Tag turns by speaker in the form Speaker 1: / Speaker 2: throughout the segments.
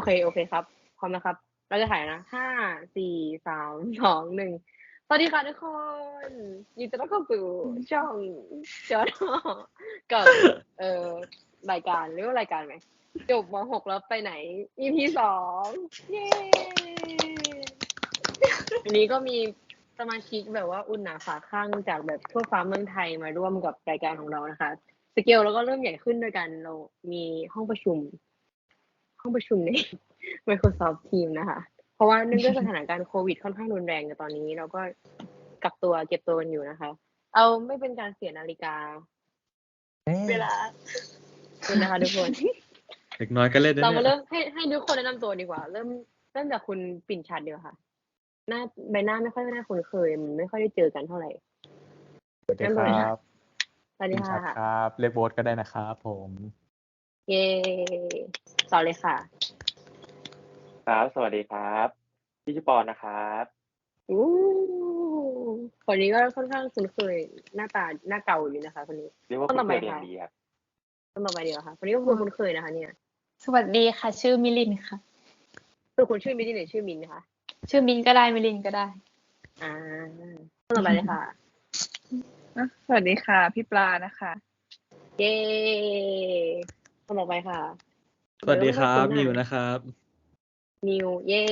Speaker 1: โอเค โอเคครับ พร้อมนะครับ เราจะถ่ายนะห้า สี่ สาม สอง หนึ่ง สวัสดีค่ะทุกคนยินดีต้อนรับเข้าสู่ช่องจอดกับ เอ่อ รายการเรียกว่ารายการไหม จบมหกแล้วไปไหน EP สอง เย้วันนี้ก็มีสมาชิกแบบว่าอุ่นหนาฝาข้างจากแบบทั่วฟ้าเมืองไทยมาร่วมกับรายการของเรานะคะ สเกลเราก็เริ่มใหญ่ขึ้นโดยการเรามีห้องประชุม ห้องประชุมใน Microsoft Teams นะคะ เพราะว่าเนื่องด้วยสถานการณ์โควิดค่อนข้างรุนแรงในตอนนี้ เราก็กักตัวเก็บตัวกันอยู่นะคะ เอาไม่เป็นการเสียนาฬิกา เวลาคุณนะคะทุกคน
Speaker 2: เด็กน้อยก็เล่นได้
Speaker 1: เรามา
Speaker 2: เนี่ย
Speaker 1: เริ่มให้ให้ทุกคนแนะนำตัวดีกว่า เริ่มเริ่มจากคุณปิ่นชัดเดียวาค่ะ หน้าใบหน้าไม่ค่อยน่าคุ้นเคยมันไม่ค่อยได้เจอกันเท่าไหร่
Speaker 3: สวัสดีครับ
Speaker 1: สวัสดี
Speaker 3: คุณ
Speaker 1: ค่ะ
Speaker 3: ชัดครับเรียกโบ๊ทก็ได้นะครับ ผม
Speaker 1: เย้ต่อเลยค่ะ
Speaker 4: ครับ สวัสดีครับพี่ชิปอนนะครับ
Speaker 1: อู้คนนี้ก็ค่อนข้างคุ้นเคยหน้าตาหน้าเก่าอยู่นะคะ คนนี้
Speaker 4: เรียกว่า
Speaker 1: คนต่อ
Speaker 4: คุณ
Speaker 1: ไป
Speaker 4: เคยเรียน
Speaker 1: ค่ะ
Speaker 4: ดีครับ
Speaker 1: ต้นต่อไปดีกว่าค่ะคนนี้ก็คุณคุ้นเคยนะคะ เนี่ย
Speaker 5: สวัสดีค่ะ ชื่อมิลินค่ะ
Speaker 1: คือคุณชื่อมินหรือชื่อมินนะคะ
Speaker 5: ชื่อมินก็ได้มิลินก็ได้
Speaker 1: อ่าต้นต่อไปเลยค่ะ
Speaker 6: อะสวัสดีค่ะ พี่ปลานะคะ
Speaker 1: เย้ ต้นต่อไปค่ะ
Speaker 2: สวัสดีครับ
Speaker 1: เดี๋
Speaker 2: มิ
Speaker 1: ยว
Speaker 2: ว
Speaker 1: เรา
Speaker 2: นะครับ
Speaker 1: นิว เย่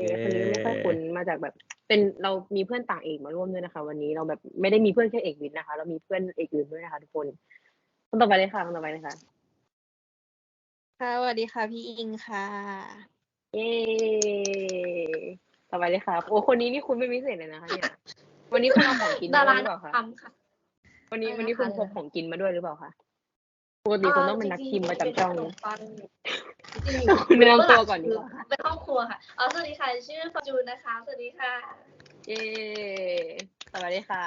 Speaker 3: เย้
Speaker 1: คนนี้ไม่ค่อยคุ้นมาจากแบบ เป็นเรามีเพื่อนต่างเอกมาร่วมด้วยนะคะ วันนี้เราแบบไม่ได้มีเพื่อนแค่เอกวิทย์นะคะ เรามีเพื่อนเอกอื่นด้วยนะคะทุกคน คนต่อไปเลยค่ะ คนต่อไปเลยค่ะ
Speaker 7: ค่ะสวัสดีค่ะ พี่อิงค่ะ
Speaker 1: เย้ต่อไปเลยค่ะ โอ้คนนี้นี่คุณไม่พิเศษเลยนะคะ เนี่ย วันนี้คุณเอาของกิน
Speaker 5: ดา
Speaker 1: มา
Speaker 5: รา
Speaker 1: ด้วยหรือเปล่าคะ
Speaker 5: ทำค่ะ
Speaker 1: วันนี้
Speaker 5: อะไร
Speaker 1: วันนี้คุณ
Speaker 5: นะคะ
Speaker 1: พกของกินมาด้วยหรือเปล่าคะ ปกติคุณต้องเป็นนักชิมประจำช่อง
Speaker 5: จริ
Speaker 1: นะ
Speaker 5: ๆเป็นขนมปังจริง
Speaker 1: คุณแนะนำตัวก่อนดีกว่า
Speaker 5: เป็นครอบครัวค่ะอ๋อสวัสดีค่ะ ชื่อฟอร์จูนนะคะ สวัสดีค่ะ
Speaker 1: เย้สวัสดีค่ะ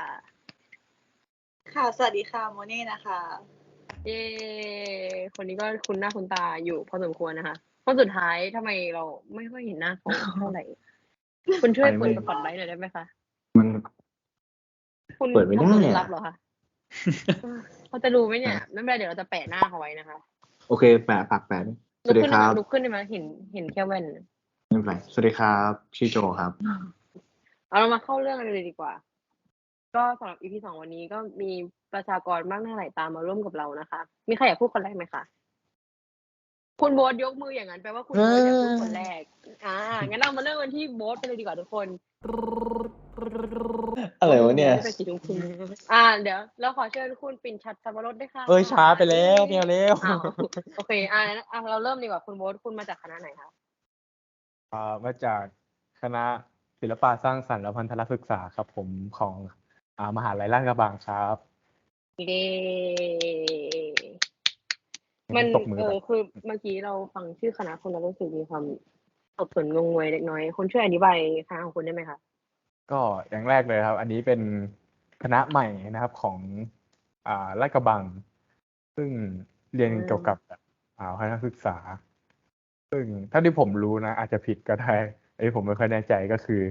Speaker 7: ค่ะ สวัสดีค่ะ โมเน่นะคะ
Speaker 1: เย้คนนี้ก็คุณหน้าคุณตาอยู่พอสมควรนะคะคนสุดท้ายทำไมเราไม่ค่อยเห็นหน้าเขาเท่าไหร่ คุณช่วยเปิดสปอตไลท์หน่อยได้ไหมคะ
Speaker 3: มัน
Speaker 1: คุณ
Speaker 3: เปิดไม่ได้
Speaker 1: ทำตัวลึก
Speaker 3: อะ
Speaker 1: ลับเหรอคะ เขาจะรู้ไหมเนี่ยไม่เป็นไรเดี๋ยวเราจะแปะหน้าเขาไว้นะคะ
Speaker 3: โอเค แปะปากแปะส
Speaker 1: ลุ
Speaker 3: วั
Speaker 1: ก
Speaker 3: สดี
Speaker 1: ขึ้น
Speaker 3: ค
Speaker 1: ได้
Speaker 3: รั
Speaker 1: ไหม
Speaker 3: บ
Speaker 1: ลุกขึ้นได้ไหมเห็นเห็นแค่แว่น
Speaker 3: ไม่เป็นไรสวัสดีครับชื่อโจครับ
Speaker 1: เอาเรามาเข้าเรื่องกันเลยดีกว่า ก็สำหรับ EP สองวันนี้ก็มีประชากรมากหน้าหลายตามาร่วมกับเรานะคะ มีใครอยากพูดคนแรกไหมคะ คุณโบ๊ทยกมืออย่างนั้นแปลว่าคุณโบ๊ทอยากพูดคนแรก อ่า งั้นเรามาเริ่มกันที่โบ๊ทไปเลยดีกว่าทุกคน
Speaker 3: อะไรวะเนี่ย
Speaker 1: ไม่ใช่สีชมพูอ่า เดี๋ยว เราขอเชิญคุณปิ่นชัดสับปะรดด้วยค่ะ
Speaker 3: เอ้ยช้าไปแล้วเมียวเร็ว
Speaker 1: อ้าวโอเค อ่าอะเราเริ่มดีกว่าคุณโบ๊ทคุณมาจากคณะไหนคะ
Speaker 3: อ่ามาจากคณะศิลปะสร้างสรรค์และพันธศึกษาครับ ผมของอ่ามหาลัยลาดกระบังครับ
Speaker 1: เย้ มัน
Speaker 3: ตบมือ
Speaker 1: เอ
Speaker 3: แบ
Speaker 1: อบคือเมื่อกี้เราฟังชื่อคณะคุณเรารู้สึกมีความสับสนงงงวยเล็กน้อยคุณช่วยอธิบายคณะของคุณได้ไหมคะ
Speaker 3: ก็อย่างแรกเลยครับ อันนี้เป็นคณะใหม่นะครับของอ่าลาดกระบัง ซึ่งเรียนเกี่ยวกับอ่าพัฒนศึกษา ซึ่งเท่าที่ผมรู้นะ อาจจะผิดก็ได้อันนี้ผมไม่ค่อยแน่ใจก็คือ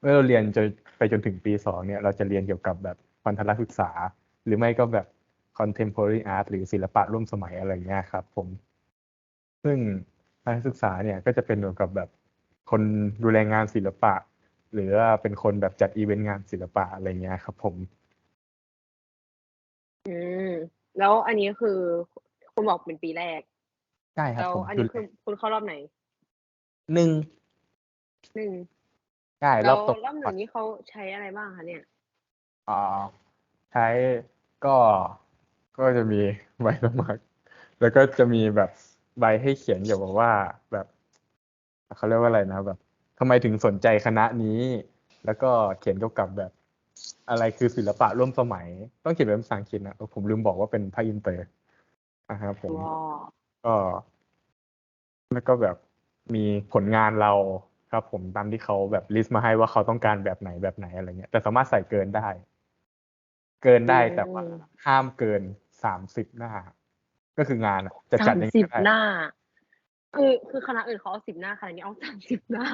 Speaker 3: เมื่อเราเรียนจนไปจนถึงปีสองเนี่ย เราจะเรียนเกี่ยวกับแบบพันธศึกษา หรือไม่ก็แบบ contemporary art หรือศิลปะร่วมสมัยอะไรเงี้ยครับ ผม ซึ่งพันธศึกษาเนี่ยก็จะเป็นเกี่ยวกับแบบคนดูแลงานศิลปะ หรือว่าเป็นคนแบบจัดอีเวนต์งานศิลปะอะไรเงี้ยครับ ผม
Speaker 1: อืมแล้วอันนี้คือคุณบอกเป็นปีแรก
Speaker 3: ใช่ครับ
Speaker 1: แล้ว
Speaker 3: ผม
Speaker 1: อันนี้คือคุณเข้ารอบไหน
Speaker 3: หนึ่ง
Speaker 1: หนึ่ง
Speaker 3: ใช่ร
Speaker 1: แล้
Speaker 3: อ
Speaker 1: ว
Speaker 3: บตก
Speaker 1: รอบหนึ่งนี้เขาใช้อะไรบ้างคะเนี่ย
Speaker 3: อ่าใช้ก็ ก็จะมีใบสมัคร แล้วก็จะมีแบบใบให้เขียนเกี่ยวกับว่าแบบเขาเรียกว่าอะไรนะแบบทำไมถึงสนใจคณะนี้ แล้วก็เขียนเกี่ยวกับแบบ อะไรคือศิลปะร่วมสมัย ต้องเขียนเป็นภาษาอังกฤษนะเออผมลืมบอกว่าเป็นภาคอินเตอร์นะครับผม
Speaker 1: ว้า
Speaker 3: ก็แล้วก็แบบมีผลงานเราครับผมตามที่เขาแบบลิสต์มาให้ว่าเขาต้องการแบบไหนแบบไหนอะไรเงี้ยแต่สามารถใส่เกินได้ เกินได้แต่ว่าห้ามเกิน สามสิบหน้า ก็คืองานอะจะจั
Speaker 1: สา
Speaker 3: ด
Speaker 1: ม
Speaker 3: ยังไง
Speaker 1: สิบ
Speaker 3: ก็ได้
Speaker 1: หน้า คือคือคณะอื่นเขาเอาสิบหน้าคณะนี้เอาสามสิบหน้า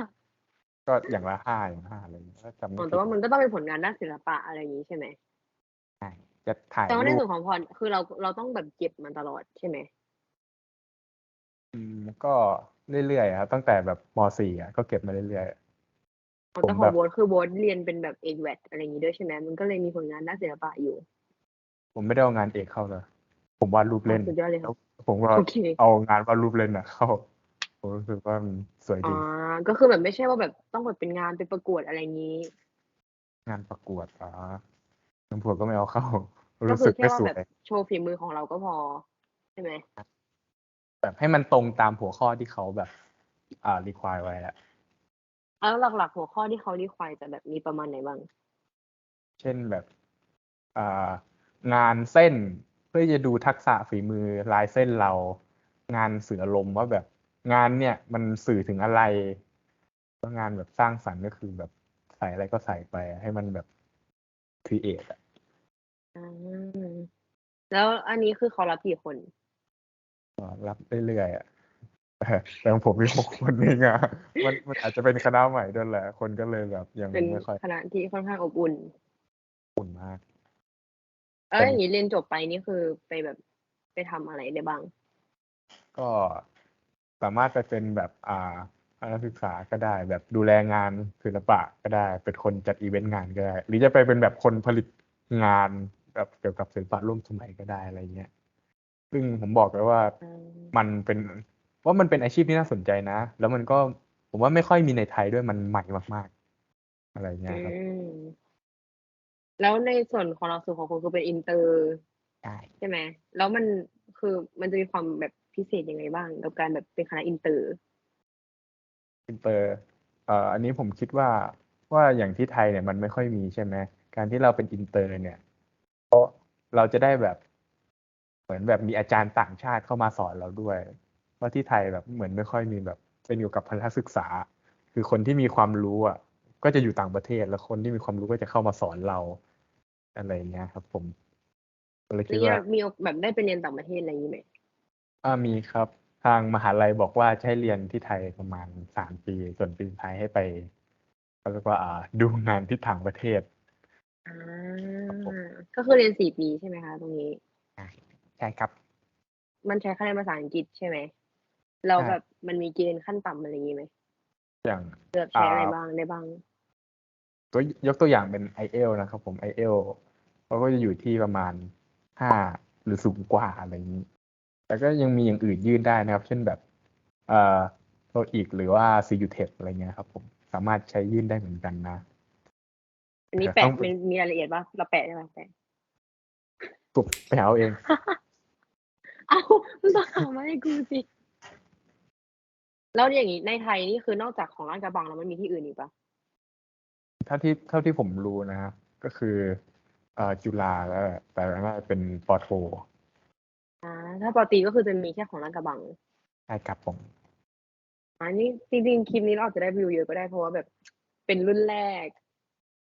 Speaker 3: ก็อย่างละห้าอย่างละห้าอะไรเงี้ยก็จำไม่
Speaker 1: อ๋อ
Speaker 3: ผิ
Speaker 1: แต่
Speaker 3: ด
Speaker 1: ว่ามันก็ต้องเป็นผลงานด้านศิลปะอะไรอย่างนี้ใช่ไหม
Speaker 3: ใช่จะถ่าย
Speaker 1: แต่ว่าใน
Speaker 3: รู
Speaker 1: ส่
Speaker 3: ป
Speaker 1: วนของพรคือเราเราต้องแบบเก็บมันตลอดใช่ไหม
Speaker 3: อืมก็เรื่อยๆครับตั้งแต่แบบม .4 อะก็เก็บมาเรื่อย
Speaker 1: อ๋อ
Speaker 3: ผม
Speaker 1: แต่ข
Speaker 3: แบ
Speaker 1: อง
Speaker 3: บ
Speaker 1: โบ๊ทคือโบ๊ทเรียนเป็นแบบเอกแวดอะไรอย่างนี้ด้วยใช่ไหมมันก็เลยมีผลงานด้านศิลปะอยู่
Speaker 3: ๆ ผมไม่ได้เอางานเอกเข้าเลยผมวาดรูปเล่น
Speaker 1: สุดยอดเลยค
Speaker 3: แล้
Speaker 1: รั
Speaker 3: ว
Speaker 1: บ
Speaker 3: ผมก็
Speaker 1: โอเค
Speaker 3: เอางานวาดรูปเล่นอะเข้าผมรู้สึกว่ามันสวย
Speaker 1: อ๋
Speaker 3: ดี
Speaker 1: อก็คือแบบไม่ใช่ว่าแบบต้องแบบเป็นงานไปประกวดอะไรอย่างนี้
Speaker 3: งานประกวดอ๋อน้ำผัวก็ไม่เอาเข้า
Speaker 1: ก็
Speaker 3: รู้
Speaker 1: คื
Speaker 3: สึ
Speaker 1: อกแค่
Speaker 3: ไม่
Speaker 1: ว่า
Speaker 3: สว
Speaker 1: แบบ
Speaker 3: ย
Speaker 1: โชว์ฝีมือของเราก็พอใช่ไหม
Speaker 3: แบบให้มันตรงตามหัวข้อที่เขาแบบ อ่ารีควายไว้อะ
Speaker 1: แล้วหลักๆ หัวข้อที่เขารีควายจะแบบมีประมาณไหนบ้าง
Speaker 3: เช่นแบบ อ่า งานเส้น เพื่อจะดูทักษะฝีมือลายเส้นเรา งานสื่ออารมณ์ว่าแบบงานเนี่ยมันสื่อถึงอะไรแล้วงานแบบสร้างสรรค์ก็คือแบบใส่อะไรก็ใส่ไปอะให้มันแบบครีเอทอะ
Speaker 1: อ่าแล้วอันนี้คือเขารับกี่คน
Speaker 3: ก็รับเรื่อยๆอะแต่แต่ของผมมีหกคนเองอะมันมันอาจจะเป็นคณะใหม่ด้วยแหละ คนก็เลยแบบยัง
Speaker 1: เป็น
Speaker 3: ไม่ค่อย
Speaker 1: คณะที่ค่อนข้างอบอุ่น
Speaker 3: อุ่นมาก
Speaker 1: เอ้ยอย่างนี้เรียนจบไปนี่คือไปแบบไปทำอะไรได้บ้าง
Speaker 3: ก็สามารถไปเป็นแบบอ่านักศึกษาก็ได้ แบบดูแลงานศิลปะก็ได้ เป็นคนจัดอีเวนต์งานก็ได้ หรือจะไปเป็นแบบคนผลิตงานแบบเกี่ยวกับศิลปะร่วมสมัยก็ได้อะไรเงี้ย ซึ่งผมบอกเลยว่า
Speaker 1: อืม
Speaker 3: มันเป็นว่ามันเป็นอาชีพที่น่าสนใจนะ แล้วมันก็ผมว่าไม่ค่อยมีในไทยด้วยมันใหม่มาก ๆ อะไรเงี้ยครับ
Speaker 1: อืม แล้วในส่วนของเราสูตรของคุณคือเป็นอินเตอร์
Speaker 3: ใช่
Speaker 1: ใช่ไหมแล้วมันคือมันจะมีความแบบพิเศษยังไงบ้าง กับการแบบเป็นคณะอินเตอร์
Speaker 3: อินเตอร์เอ่ออันนี้ผมคิดว่าว่าอย่างที่ไทยเนี่ยมันไม่ค่อยมีใช่ไหมการที่เราเป็นอินเตอร์เนี่ยเพราะเราจะได้แบบเหมือนแบบมีอาจารย์ต่างชาติเข้ามาสอนเราด้วยเพราะที่ไทยแบบเหมือนไม่ค่อยมีแบบเป็นอยู่กับพันธศึกษา คือคนที่มีความรู้อะก็จะอยู่ต่างประเทศแล้วคนที่มีความรู้ก็จะเข้ามาสอนเรา อะไรอย่างเงี้ยครับ ผมก็เลยคิด
Speaker 1: นี่
Speaker 3: ว่า
Speaker 1: มีโอแบบได้ไปเรียนต่างประเทศอะไรอย่างนี้ไหม
Speaker 3: อ่ามีครับ ทางมหาลัยบอกว่าจะให้เรียนที่ไทยประมาณสามปี ส่วนปีสุดท้ายให้ไปเขาเรียกว่าอ่า ดูงานที่ต่างประเทศ
Speaker 1: อ่าก็คือเรียนสี่ปีใช่ไหมคะตรงนี้
Speaker 3: ใช่ครับ
Speaker 1: มันใช้คะแนนภาษาอังกฤษใช่ไหมแล้ว
Speaker 3: ใช่
Speaker 1: แบบมันมีเกณฑ์ขั้นต่ำอะไรอย่างนี้ไหม
Speaker 3: อย่าง
Speaker 1: เลือกใช้อะไร
Speaker 3: อ่า
Speaker 1: บ้างได้บ้าง
Speaker 3: ตัวยกตัวอย่างเป็น i อเอลนะครับ ผม i อเอลเขาก็จะอยู่ที่ประมาณห้าหรือสูงกว่าอะไรอย่างนี้ แต่ก็ยังมีอย่างอื่นยื่นได้นะครับ เช่นแบบเอ่อโทอีกหรือว่า c u t e c อะไรเงี้ยครับ ผมสามารถใช้ยื่นได้เหมือนกันนะ
Speaker 1: อันนี้
Speaker 3: แต่
Speaker 1: แปะ
Speaker 3: ต้องเป็
Speaker 1: มันนมีรายละเอียดป่ะเราแปะได้ไหมแปะ
Speaker 3: ปุ๊บไปหาเอาเอง
Speaker 1: เอ้ามึงต้องถามมาให้กูสิ แล้วอย่างนี้ในไทยนี่คือนอกจากของลาดกระบังแล้วมันมีที่อื่นอีกปะ
Speaker 3: ถ้าที่เท่าที่ผมรู้นะครับก็คือเอ่อจุฬาแล้วแต่น่าจะเป็นปอโท
Speaker 1: อ่าถ้าปกติก็คือจะมีแค่ของลาดกระบัง
Speaker 3: ใช่ครับผม
Speaker 1: อันนี้จริงๆคลิปนี้เราอาจจะได้วิวเยอะก็ได้เพราะว่าแบบเป็นรุ่นแรก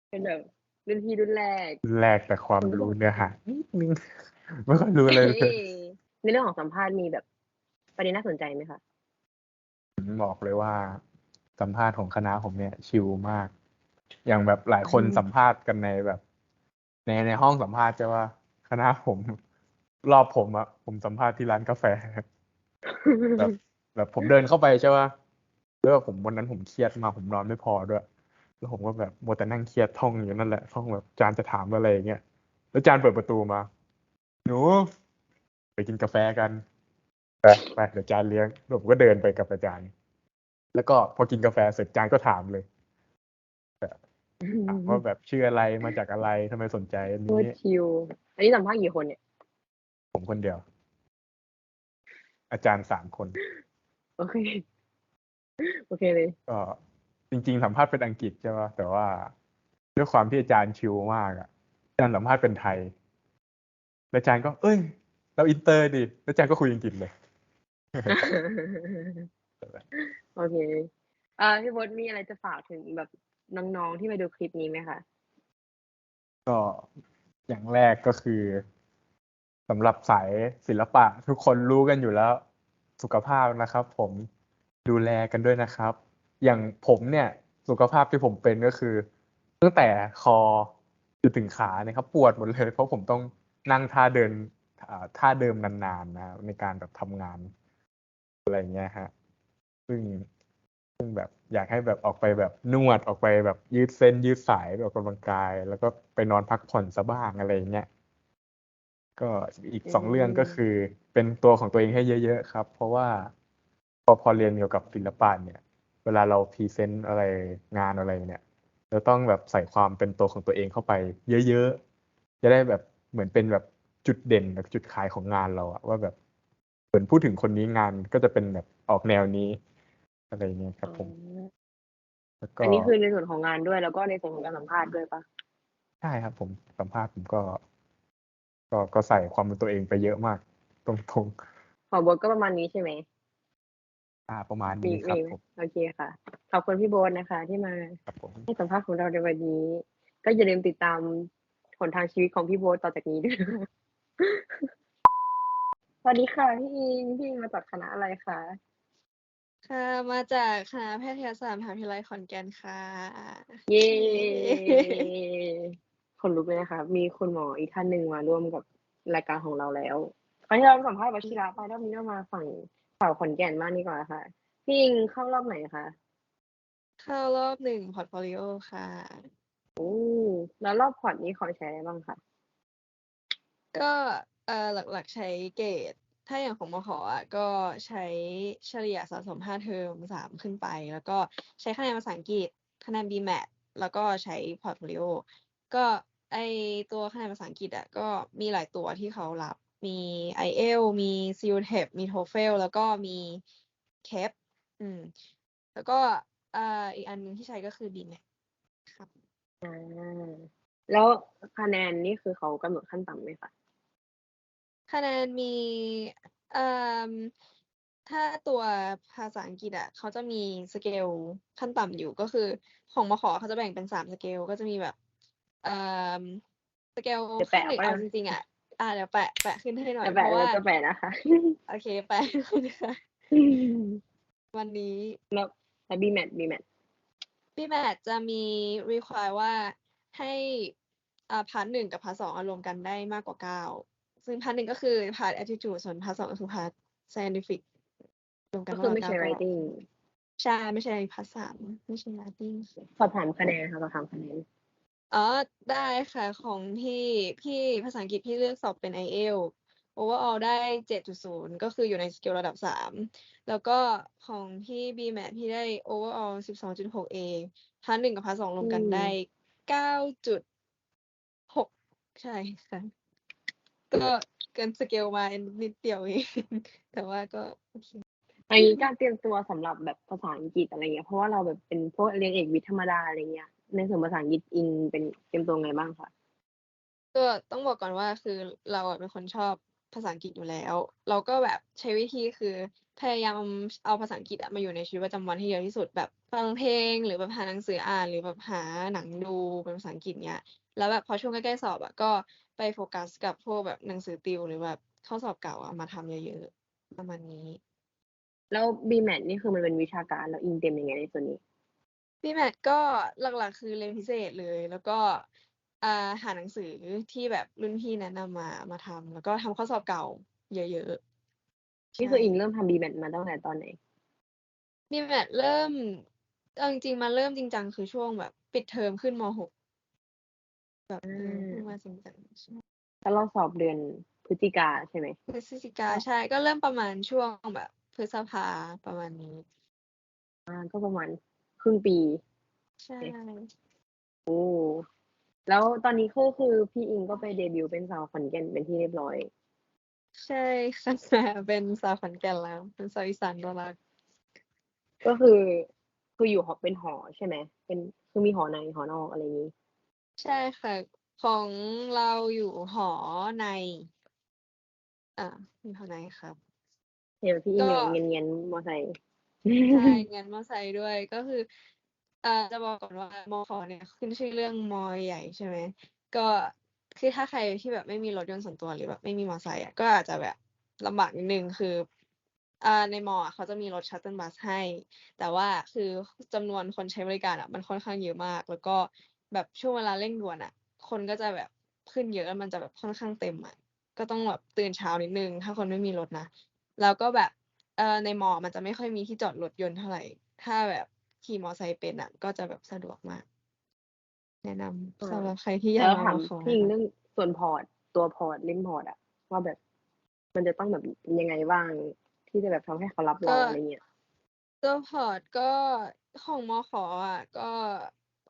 Speaker 1: เป็นแบบรุ่นพี่รุ่นแรก
Speaker 3: แลกแต่ความรู้เนื้อหานิดนึงไม่ค่อยรู้เลย
Speaker 1: เอ้ยในเรื่องของสัมภาษณ์มีแบบประเด็นน่าสนใจไหมคะ
Speaker 3: บอกเลยว่าสัมภาษณ์ของคณะผมเนี่ยชิลมาก อย่างแบบหลายคน
Speaker 1: อืม
Speaker 3: สัมภาษณ์กันในแบบ ในในห้องสัมภาษณ์จะว่าคณะผมรอบผมอะผมสัมภาษณ์ที่ร้านกาแฟแบบแบบผมเดินเข้าไปใช่ป่ะแล้วแบบผมวันนั้นผมเครียดมากผมนอนไม่พอด้วย แล้วผมก็แบบมัวแต่นั่งเครียดท่องอยู่นั่นแหละท่องแบบจานจะถามอะไรอย่างเงี้ยแล้วจานเปิดประตูมา หนู ไปกินกาแฟกันไปไปเดี๋ยวจานเลี้ยงแล้วผมก็เดินไปกับอาจารย์ แล้วก็พอกินกาแฟเสร็จจานก็ถามเลยถาม ว่าแบบชื่ออะไรมาจากอะไรทำไมสนใจอัน
Speaker 1: โคต
Speaker 3: นี้
Speaker 1: รชิลอันนี้สัมภาษณ์กี่คนเนี่ย
Speaker 3: ผมคนเดียว อาจารย์สามคน
Speaker 1: โอเค โอเคเลย
Speaker 3: ก็จริง ๆ สัมภาษณ์เป็นอังกฤษใช่ป่ะแต่ว่าด้วยความที่อาจารย์ชิลมากอะอาจารย์สัมภาษณ์เป็นไทยแล้วอาจารย์ก็ เอ้ย เราอินเตอร์ดิแล้วอาจารย์ก็คุยอังกฤษเลย
Speaker 1: โอเคอ่าพี่บดมีอะไรจะฝากถึงแบบ น้องๆที่มาดูคลิปนี้ไหมคะ
Speaker 3: ก็อย่างแรกก็คือสำหรับสายศิลปะ ทุกคนรู้กันอยู่แล้ว สุขภาพนะครับ ผมดูแลกันด้วยนะครับ อย่างผมเนี่ย สุขภาพที่ผมเป็นก็คือตั้งแต่คอจนถึงขาเนี่ยครับปวดหมดเลย เพราะผมต้องนั่งท่าเดินท่าเดิมนานๆนะในการแบบทำงาน อะไรเงี้ยฮะซึ่ง ซึ่งแบบอยากให้แบบออกไปแบบนวดออกไปแบบยืดเส้นยืดสายออกกำลังกาย แล้วก็ไปนอนพักผ่อนซะบ้างอะไรอย่างเงี้ยก็อีกสองเรื่องก็คือเป็นตัวของตัวเองให้เยอะๆครับ เพราะว่าพอพอเรียนเกี่ยวกับศิลปะเนี่ย เวลาเราพรีเซนต์อะไรงานอะไรเนี่ยเราต้องแบบใส่ความเป็นตัวของตัวเองเข้าไป เยอะๆจะได้แบบเหมือนเป็นแบบจุดเด่นกับจุดขายของงานเราอะว่าแบบเหมือนพูดถึงคนนี้งานก็จะเป็นแบบออกแนวนี้ อะไรเงี้ยครับผม แล้วก็
Speaker 1: อันนี้คือในส่วนของงานด้วย แล้วก็ในส่วนของการสัมภาษณ์ด้วยปะ
Speaker 3: ใช่ครับผม สัมภาษณ์ผมก็ ก็ ก็ใส่ความเป็นตัวเองไปเยอะมาก ตรง
Speaker 1: ของโบทก็ประมาณนี้ใช่ไหม
Speaker 3: ๆอ่าประมาณ
Speaker 1: มี
Speaker 3: นี้ครับ
Speaker 1: มี
Speaker 3: ผม
Speaker 1: โอเคค่ะ ขอบคุณพี่โบทนะคะที่มา
Speaker 3: ครับผม
Speaker 1: ให้สัมภาษณ์ของเราในวันนี้ ก็อย่าลืมติดตามผลทางชีวิตของพี่โบทต่อจากนี้ ด้วยนะคะ สวัสดีค่ะพี่อิง พี่อิงมาจากคณะอะไรคะ
Speaker 7: ค่ะ มาจากคณะแพทยศาสตร์มหาวิทยาลัยขอนแก่นค่ะ
Speaker 1: เย้คนลุกเลยนะคะ มีคุณหมออีกท่านหนึ่งมาร่วมกับรายการของเราแล้วคราวที่เราสัมภาษณ์วชิระไปรอบนี้เรามาฝั่งสาวขอนแก่นมากดีกว่าค่ะ พี่อิงเข้ารอบไหนคะ
Speaker 7: เข้ารอบหนึ่งพอร์ตโฟลิโอค่ะ
Speaker 1: โอ้แล้วรอบพอร์ตนี้ขอใช้อะไรบ้างคะ
Speaker 7: ก็เอ่อหลักๆใช้เกรด ถ้าอย่างของมขอะก็ใช้เฉลี่ยสะสมห้าเทอมสามขึ้นไป แล้วก็ใช้คะแนนภาษาอังกฤษคะแนน BMAT แล้วก็ใช้พอร์ตโฟลิโอก็ไอตัวคะแนนภาษาอังกฤษอะก็มีหลายตัวที่เขารับมี IEL มี CUTEP มี TOEFL แล้วก็มี CAP อืม แล้วก็อ่ออีกอันหนึงที่ใช้ก็คือ BMAT ครับ
Speaker 1: อ่าแล้วคะแนนนี่คือเขากำหนดขั้นต่ำไหมคะ
Speaker 7: คะแนนมีเอ่มถ้าตัวภาษาอังกฤษอะเขาจะมีสเกลขั้นต่ำอยู่ก็คือ ของมขเขาจะแบ่งเป็นสามสเกลก็จะมีแบบเอ่มสเกล
Speaker 1: เดี๋ยว
Speaker 7: ขั้
Speaker 1: แปะ
Speaker 7: นหนึ่ง
Speaker 1: ไว้
Speaker 7: เอา
Speaker 1: นะ
Speaker 7: จริงๆอะอ่าเดี๋ยวแปะแปะขึ้นให้หน่อย
Speaker 1: จะ
Speaker 7: เพ
Speaker 1: แปะ
Speaker 7: ราะ
Speaker 1: แล้ว
Speaker 7: ว่า
Speaker 1: จะแปะนะคะ
Speaker 7: โอเคแปะค่ะวันนี้
Speaker 1: แล้วแล้วบีแมทบีแมท
Speaker 7: พี่แมทจะมี require ว่าให้อ่าพาร์ทหนึ่งกับพาร์ทสองรวมกันได้มากกว่าเก้า ซึ่งพาร์ทหนึ่งก็คือพาร์ท attitude ส่วนพาร์ทสองก็คือพาร์ท scientific รวมกั
Speaker 1: ก็
Speaker 7: น
Speaker 1: คือ
Speaker 7: มากก
Speaker 1: ไม่
Speaker 7: ว่า
Speaker 1: ใช่
Speaker 7: เก้าก็
Speaker 1: writing
Speaker 7: ใช่ ไม่ใช่พาร์ทสามไม่ใช่ writing
Speaker 1: สอบถามคะแนนค่ะสอบถามคะแนน
Speaker 7: อ๋อได้ค่ะ ของพี่พี่ภาษาอังกฤษพี่เลือกสอบเป็น IELTS overall ได้เจ็ดจุดศูนย์ก็คืออยู่ในสเกลระดับสามแล้วก็ของพี่ BMAT พี่ได้ overall สิบสองจุดหก A พาร์ทหนึ่งกับพาร์ทสองรวมกัน
Speaker 1: อืม
Speaker 7: ได้เก้าจุดหกใช่ค่ะ ก็เกินสเกลมานิดเดียวเองแต่ว่าก็โอเค
Speaker 1: อันนี้การเตรียมตัวสำหรับแบบภาษาอังกฤษอะไรเงี้ยเพราะว่าเราแบบเป็นพวกเรียนเอกวิทย์ธรรมดาอะไรเงี้ย ในส่วนภาษาอังกฤษอิงเป็นเตรียมตัวไงบ้างคะ
Speaker 7: ก็ต้องบอกก่อนว่าคือเราอะเป็นคนชอบภาษาอังกฤษอยู่แล้ว เราก็แบบใช้วิธีคือพยายามเอาภาษาอังกฤษอะมาอยู่ในชีวิตประจำวันให้เยอะที่สุดแบบฟังเพลง หรือแบบหาหนังสืออ่าน หรือแบบหาหนังดูเป็นภาษาอังกฤษเนี้ย แล้วแบบพอช่วงใกล้ๆสอบอะก็ไปโฟกัสกับพวกแบบหนังสือติวหรือแบบข้อสอบเก่าอะมาทำเยอะๆประมาณนี้
Speaker 1: แล้วบีแมทนี่คือมันเป็นวิชาการแล้วอิงเต็มยังไงในส่วนนี้
Speaker 7: พี่แมทก็หลักๆ คือเรียนพิเศษเลย แล้วก็อ่าหาหนังสือที่แบบรุ่นพี่แนะนำมามาทำแล้วก็ทำข้อสอบเก่าเยอะๆ
Speaker 1: นี่คือ
Speaker 7: ใช่
Speaker 1: อิงเริ่มทำบีแมทมาตั้งแต่ตอนไหน
Speaker 7: พี่แมทเริ่มเอาจริงๆมาเริ่มจริงจังคือช่วงแบบปิดเทอมขึ้นมหก แบบเออเพิ่งมาจริงจังใช่
Speaker 1: แล้วเราสอบเดือนพฤศจิกาใช่ไหม
Speaker 7: พฤศจิกาใช่ก็เริ่มประมาณช่วงแบบ พฤษภาประมาณนี้
Speaker 1: อ่าก็ประมาณครึ่งปี
Speaker 7: ใช่
Speaker 1: โอ้แล้วตอนนี้ก็คือพี่อิงก็ไปเดบิวต์เป็นสาวขอนแก่นเป็นที่เรียบร้อย
Speaker 7: ใช่ค่ะเป็นสาวขอนแก่นแล้ว เป็นสาวอีสานตัวรัก
Speaker 1: ก็คือคืออยู่หอเป็นหอใช่ไหมเป็นคือมีหอในหอนอกอะไรอย่างนี้
Speaker 7: ใช่ค่ะ ของเราอยู่หอใน อ่าอยู่หอในครับ
Speaker 1: เห็นพี่อิง
Speaker 7: ก็
Speaker 1: อยู่เงียนเงียนๆมอไซค์
Speaker 7: ใช่งานมอไซค์ด้วยก็คือเอ่อจะบอกก่อนว่ามอขอเนี่ยขึ้นชื่อเรื่องมอใหญ่ใช่ไหมก็คือถ้าใครที่แบบไม่มีรถยนต์ส่วนตัวหรือแบบไม่มีมอไซค์อะก็อาจจะแบบลำบากนิดนึงคืออ่าในมออะเขาจะมีรถชัตเติลบัสให้ แต่ว่าคือจำนวนคนใช้บริการอะมันค่อนข้างเยอะมาก แล้วก็ แบบช่วงเวลาเร่งด่วนอะคนก็จะแบบขึ้นเยอะแล้วมันจะแบบค่อนข้างเต็มอะก็ต้องแบบตื่นเช้านิดนึง ถ้าคนไม่มีรถนะแล้วก็แบบเอ่อในมอมันจะไม่ค่อยมีที่จอดรถยนต์เท่าไหร่ ถ้าแบบขี่มอไซค์เป็นอะก็จะแบบสะดวกมาก แนะนำ
Speaker 1: อ่า
Speaker 7: สำหรับใครที่อยา
Speaker 1: แล้
Speaker 7: ก
Speaker 1: ว
Speaker 7: มา
Speaker 1: ถาม
Speaker 7: มอขอ
Speaker 1: พี่อิง
Speaker 7: นะคะ
Speaker 1: เรื่องส่วนพอร์ตตัวพอร์ตเล่นพอร์ตอะว่าแบบ มันจะต้องแบบเป็นยังไงบ้างที่จะแบบทำให้เขารับเราอะไรเงี้ย
Speaker 7: ตัวพอร์ตก็ของมอขออะก็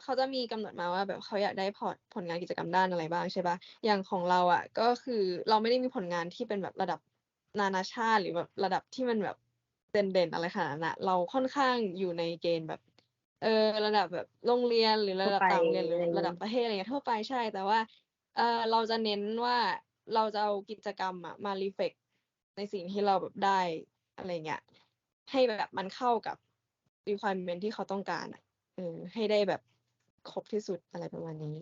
Speaker 7: เขาจะมีกำหนดมาว่าแบบเขาอยากได้พอร์ตผลงานกิจกรรมด้านอะไรบ้างใช่ปะอย่างของเราอะ ก็คือเราไม่ได้มีผลงานที่เป็นแบบระดับนานาชาติหรือแบบระดับที่มันแบบเด่นๆอะไรขนาดนั้นเราค่อนข้างอยู่ในเกณฑ์แบบ เออระดับแบบโรงเรียนหรือระดับต่างเรียนหรือ
Speaker 1: รอย่างงี้
Speaker 7: ระดับประเทศอะไรเงี้ยทั่วไปใช่ แต่ว่าเออเราจะเน้นว่าเราจะเอากิจกรรมอะมารีเฟกในสิ่งที่เราแบบได้อะไรเงี้ยให้แบบมันเข้ากับ requirement ที่เขาต้องการอะเออให้ได้แบบ ครบที่สุดอะไรประมาณนี้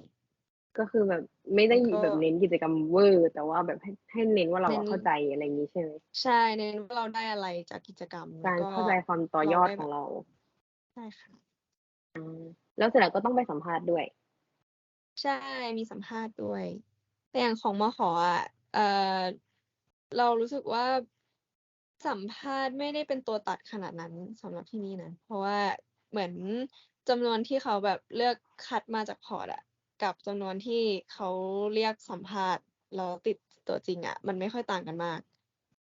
Speaker 1: ก็คือแบบไม่ได้
Speaker 7: แล้วก็
Speaker 1: แบบเน้นกิจกรรมเวอร์ แต่ว่าแบบให้ให้เน้นว่าเรา
Speaker 7: เน้
Speaker 1: อะ
Speaker 7: น
Speaker 1: เข้าใจอะไรอย่างนี้ใช่ไหม
Speaker 7: ใช่เน้นว่าเราได้อะไรจากกิจกรรม
Speaker 1: การ
Speaker 7: แล้วก็
Speaker 1: เข้าใจความต่อยอด
Speaker 7: เราได้
Speaker 1: ของเรา
Speaker 7: ใช่ค่ะ
Speaker 1: แล้วเสร็จแล้วก็ต้องไปสัมภาษณ์ด้วย
Speaker 7: ใช่มีสัมภาษณ์ด้วย แต่อย่างของมขอะเอ่อเรารู้สึกว่าสัมภาษณ์ไม่ได้เป็นตัวตัดขนาดนั้นสำหรับที่นี่นะเพราะว่าเหมือน จำนวนที่เขาแบบเลือกคัดมาจากพอร์ตอะกับจำนวนที่เขาเรียกสัมภาษณ์แล้วติดตัวจริงอะมันไม่ค่อยต่างกันมาก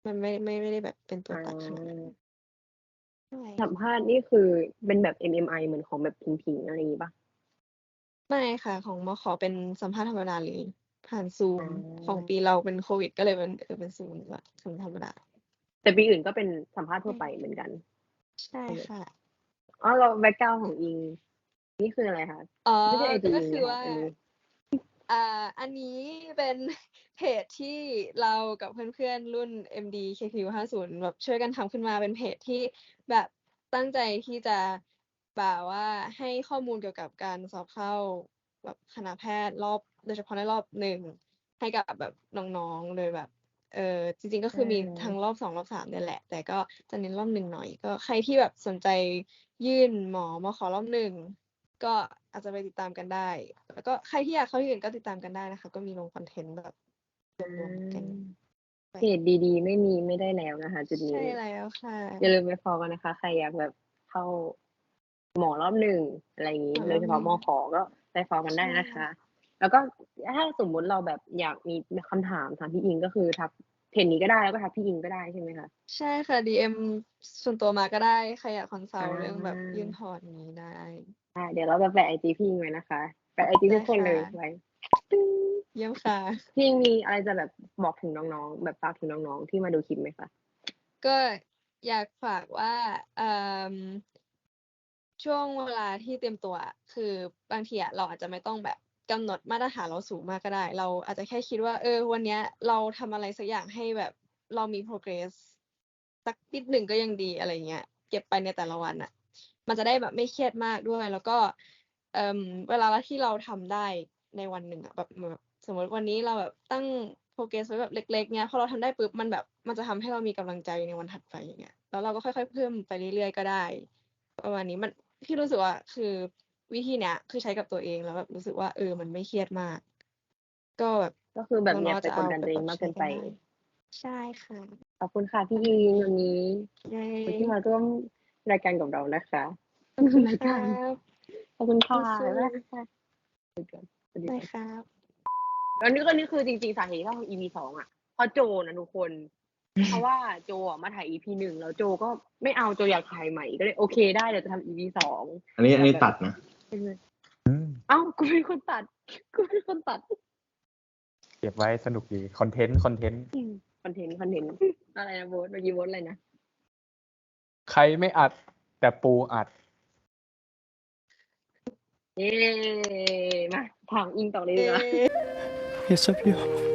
Speaker 7: มันไม่ไม่ไม่ได้แบบเป็นตัวตัดขนาดนั้นใช่
Speaker 1: สัมภาษณ์นี่คือเป็นแบบ MMI เหมือนของแบบพิงๆอะไรอย่างนี้ปะ
Speaker 7: ไม่ค่ะ ของมขเป็นสัมภาษณ์ธรรมดาเลยผ่านซูม
Speaker 1: อ่า
Speaker 7: ของปีเราเป็นโควิด ก็เลยเป็นเออเป็นซูมดีกว่าซูมธรรมดา
Speaker 1: แต่ปีอื่นก็เป็นสัมภาษณ์ทั่วไปเหมือนกัน
Speaker 7: ใช่ค่ะ
Speaker 1: อ๋อเราแบ็กกราวของอิง นี่คืออะไรคะ
Speaker 7: อ๋อ
Speaker 1: ไม่ใช่ไอจี
Speaker 7: ก็
Speaker 1: อิง
Speaker 7: คือ
Speaker 1: นะคะ
Speaker 7: ว่า
Speaker 1: อันนี้
Speaker 7: อ่าอันนี้เป็นเพจที่เรากับเพื่อนๆ รุ่น MD KQ50 แบบช่วยกันทำขึ้นมาเป็นเพจที่แบบตั้งใจที่จะแบบว่าให้ข้อมูลเกี่ยวกับการสอบเข้าแบบคณะแพทย์รอบ โดยเฉพาะในรอบหนึ่งให้กับแบบน้องๆโดยแบบ เออจริงๆก็คือมี
Speaker 1: อืม
Speaker 7: ทั้งรอบสองรอบสามเนี่ยแหละ แต่ก็จะเน้นรอบหนึ่งหน่อย ก็ใครที่แบบสนใจยื่นหมอมาขอรอบหนึ่งก็อาจจะไปติดตามกันได้ แล้วก็ใครที่อยากเข้าที่อื่นก็ติดตามกันได้นะคะ ก็มีลงคอนเทนต์แบบรวมๆกัน
Speaker 1: เพจดีๆ ไม่มีไม่ได้แล้วนะคะ จุดนี้
Speaker 7: ใช่แล้วค่ะ
Speaker 1: อย่าลืมไปฟอลกันนะคะ ใครอยากแบบเข้าหมอรอบหนึ่งอะไรอย่างนี้
Speaker 7: หมอ
Speaker 1: โด
Speaker 7: รอยบ
Speaker 1: เฉพาะ
Speaker 7: ห
Speaker 1: ม
Speaker 7: นึ่ง
Speaker 1: ขอก็ไปฟอลกันได้
Speaker 7: ใช่
Speaker 1: นะคะ แล้วก็ถ้าสมมุติเราแบบอยากมีคำถามถามพี่อิงก็คือทักเพจนี้ก็ได้แล้วก็ทักพี่อิงก็ได้ใช่ไหมคะ
Speaker 7: ใช่ค่ะ DM ส่วนตัวมาก็ได้ใครอยากคอนซัลท์เรื่องแบบ
Speaker 1: อ่า
Speaker 7: ยื่นพอร์ตนี้ได้
Speaker 1: อ่าเดี๋ยวเราจะแปะไอจีพี่อิงไว้นะคะแปะไอจีทุกคนเลย
Speaker 7: ได้ค่ะ
Speaker 1: ไว้
Speaker 7: เยี่ยมค่ะ
Speaker 1: พี่อิงมีอะไรจะแบบบอกถึงน้องๆ แบบฝากถึงน้องๆที่มาดูคลิปไหมคะ
Speaker 7: ก็อยากฝากว่าเอิ่มช่วงเวลาที่เตรียมตัวอะคือบางทีอะเราอาจจะไม่ต้องแบบ กำหนดมาตรฐานเราสูงมากก็ได้ เราอาจจะแค่คิดว่า เออ วันเนี้ยเราทำอะไรสักอย่างให้แบบเรามี progress สักนิดหนึ่งก็ยังดีอะไรเงี้ย เก็บไปในแต่ละวันอะมันจะได้แบบไม่เครียดมากด้วย แล้วก็เอ่มเวลาที่เราทำได้ในวันหนึ่งอะแบบสมมติวันนี้เราแบบตั้งโปรเกรสไว้แบบเล็กๆเนี้ยพอเราทำได้ปุ๊บมันแบบมันจะทำให้เรามีกำลังใจในวันถัดไปอย่างเงี้ยแล้วเราก็ค่อยๆเพิ่มไปเรื่อยๆก็ได้ ประมาณนี้มันพี่รู้สึกว่าคือ วิธีเนี้ยคือใช้กับตัวเองแล้วแบบรู้สึกว่าเออมันไม่เครียดมาก ก็แบบ
Speaker 1: ก็คือแบบอย่า
Speaker 7: น้องๆ
Speaker 1: ไป
Speaker 7: จะ
Speaker 1: ก
Speaker 7: เอา
Speaker 1: ดดันตัวเองมากเกินไป
Speaker 7: ปรับใช้กันได้ใช่ค่ะ
Speaker 1: ขอบคุณค่ะพี่อิงวันนี้
Speaker 7: เย้
Speaker 1: ที่มาร่วมรายการกับเรานะคะ
Speaker 7: ขอบคุณ
Speaker 1: ราย
Speaker 7: ค
Speaker 1: กา
Speaker 7: รั
Speaker 1: ร
Speaker 7: บ
Speaker 1: ขอบคุณค่ะ
Speaker 7: สู้ๆ
Speaker 1: บ๊ายบายค่ะสวัสดี
Speaker 7: ได้
Speaker 1: ค่ะ
Speaker 7: ครับ
Speaker 1: อันนี้ก็นี่คือจริงๆสาเหตุที่เราทำ EP สองอะเพราะโจนะทุกคน เพราะว่าโจอะมาถ่าย EP หนึ่งแล้วโจก็ไม่เอาโจอยากถ่ายใหม่ก็เลยโอเคได้เดี๋ยวจะทำ EP สอง
Speaker 2: อันนี้อันนี้ตัดนะ
Speaker 3: อืม
Speaker 1: เอ้ากูเป็นคนตัด กูเป็นคนตัด
Speaker 3: เก็บไว้สนุกดีคอนเทนต์คอนเทนต์
Speaker 1: คอนเทนต์คอนเทนต์อะไรนะโบสเมื่อกี้โบสอะไรนะ
Speaker 3: ใครไม่อัด แต่ปูอัด
Speaker 1: เย้มาถามอิงต่อเลยดีกว่า
Speaker 2: Yes, up you.